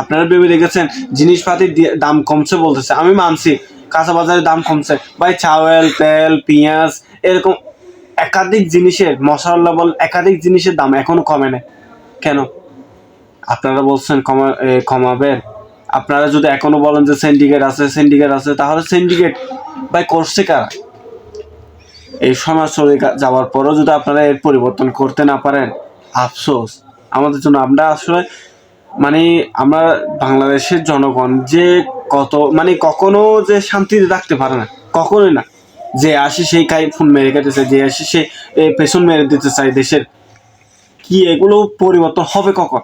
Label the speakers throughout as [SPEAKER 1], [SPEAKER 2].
[SPEAKER 1] আপনারা ভেবে দেখেছেন, জিনিসপাতির দাম কমছে বলতেছে। আমি মানছি, কাঁচা বাজারের দাম কমছে। ভাই চাউল তেল, পেঁয়াজ, এরকম একাধিক জিনিসের মশলা বল, একাধিক জিনিসের দাম এখনও কমে নেই। কেন? আপনারা বলছেন কমা কমাবেন আপনারা যদি এখনও বলেন যে সিন্ডিকেট আছে সিন্ডিকেট আছে, তাহলে সিন্ডিকেট ভাই, করছে কারা? এই সমাজ চলে যাওয়ার পরও যদি আপনারা এর পরিবর্তন করতে না পারেন, আফসোস। আমাদের জন্য আমরা আসলে মানে আমরা বাংলাদেশের জনগণ যে কত মানে কখনো যে শান্তিতে থাকতে পারে না, কখনোই না। যে আসি সেই কাই ফোন মেরে কেটেছে যে আসি সে পেছন মেরে দিতে চায় দেশের। কি এগুলো পরিবর্তন হবে কখন?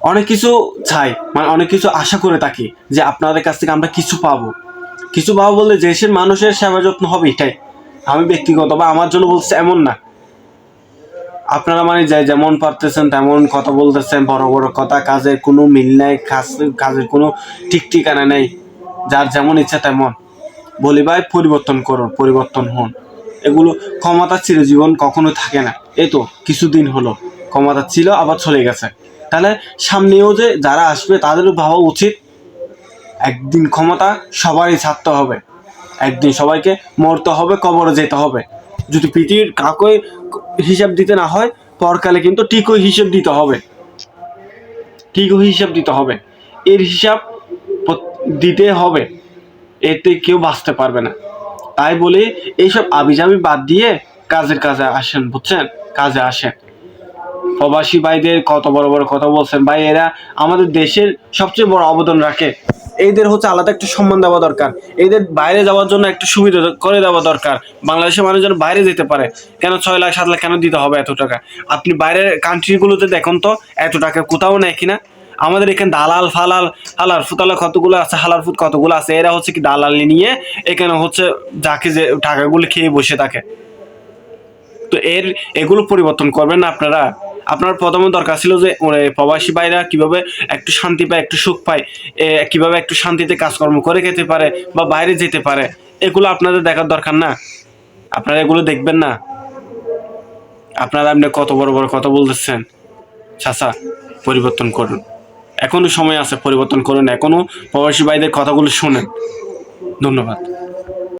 [SPEAKER 1] অনেক কিছু চাই মানে অনেক কিছু আশা করে থাকি যে আপনাদের কাছ থেকে আমরা কিছু পাবো। কিছু পাবো বললে দেশের মানুষের সেবা যত্ন হবে এটাই। আমি ব্যক্তিগত বা আমার জন্য বলছে এমন না। আপনারা মানে যে যেমন পারতেছেন, তেমন কথা বলতেছেন, বড় বড় কথা, কাজের কোনো মিল নাই, কাজ, কাজের কোনো ঠিক ঠিকানা নেই, যার যেমন ইচ্ছা তেমন। বলি ভাই, পরিবর্তন করুন, পরিবর্তন হন। এগুলো ক্ষমতা চিরজীবন কখনো থাকে না। এই তো কিছুদিন হলো, ক্ষমতা ছিল, আবার চলে গেছে। তাহলে সামনেও যে যারা আসবে, তাদেরও ভাবা উচিত, একদিন ক্ষমতা সবারই ছাড়তে হবে। একদিন সবাইকে মরতে হবে, কবরে যেতে হবে। যদি পৃথিবীর কাউকে হিসাব দিতে না হয়, পরকালে কিন্তু ঠিকই হিসাব দিতে হবে। ঠিকই হিসাব দিতে হবে। এর হিসাব দিতে হবে। এতে কেউ বাঁচতে পারবে না। তাই বলে এইসব আবিজাবি বাদ দিয়ে কাজের কাজে আসেন, বুঝছেন? কাজে আসেন। প্রবাসী ভাইদের কত বড় বড় কথা বলছেন। ভাই, এরা আমাদের দেশের সবচেয়ে বড় অবদান রাখে। এদের হচ্ছে আলাদা একটা সম্মান দেওয়া দরকার। এদের বাইরে যাওয়ার জন্য একটা সুবিধা করে দেওয়া দরকার। বাংলাদেশের মানুষ যেন বাইরে যেতে পারে। কেন ছয় লাখ, সাত লাখ কেন দিতে হবে এত টাকা? আপনি বাইরের কান্ট্রিগুলোতে দেখুন তো, এত টাকা কোথাও নেয় কিনা? আমাদের এখানে দালাল, ফালাল, হালাল ফুতালা কতগুলো আছে হালার ফুট কতগুলো আছে, এরা হচ্ছে কি দালাল নিয়ে এখানে হচ্ছে যাকে যে টাকাগুলো খেয়ে বসে থাকে। তো এর, এগুলো পরিবর্তন করবেন না আপনারা। আপনার প্রথমে দরকার ছিল যে প্রবাসী ভাইরা কীভাবে একটু শান্তি পায়, একটু সুখ পায় কীভাবে একটু শান্তিতে কাজকর্ম করে খেতে পারে বা বাইরে যেতে পারে, এগুলো আপনাদের দেখার দরকার না? আপনারা এগুলো দেখবেন না? আপনারা আপনি কত বড় বড় কথা বলতেছেন? চাচা, পরিবর্তন করুন। এখনও সময় আছে, পরিবর্তন করুন। এখনও প্রবাসী ভাইদের কথাগুলো শোনেন। ধন্যবাদ।